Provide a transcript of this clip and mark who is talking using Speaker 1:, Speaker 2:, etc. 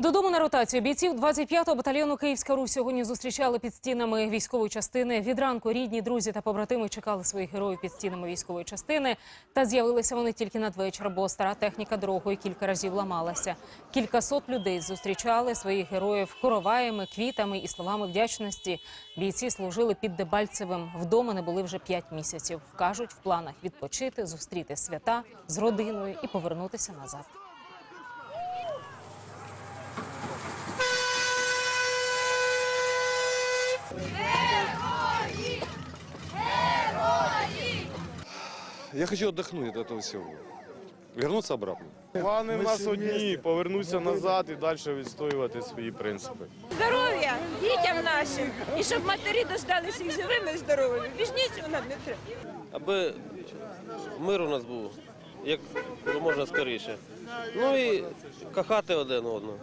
Speaker 1: Додому на ротацію бійців 25-го батальйону Київська Русь сьогодні зустрічали під стінами військової частини. Від ранку рідні, друзі та побратими чекали своїх героїв під стінами військової частини. Та з'явилися вони тільки надвечір, бо стара техніка дорогою кілька разів ламалася. Кількасот людей зустрічали своїх героїв короваями, квітами і словами вдячності. Бійці служили під Дебальцевим. Вдома не були вже п'ять місяців. Кажуть, в планах відпочити, зустріти свята з родиною і повернутися назад.
Speaker 2: Я хочу отдохнуть от этого всего. Вернуться обратно.
Speaker 3: Плани в нас одні повернутися назад і далі відстоювати свої принципи.
Speaker 4: здоров'я дітям нашим і щоб матері дождалися їх живими і здоровими. Більш нічого нам не треба.
Speaker 5: аби мир у нас був як можна скоріше. Ну і кохати один одного.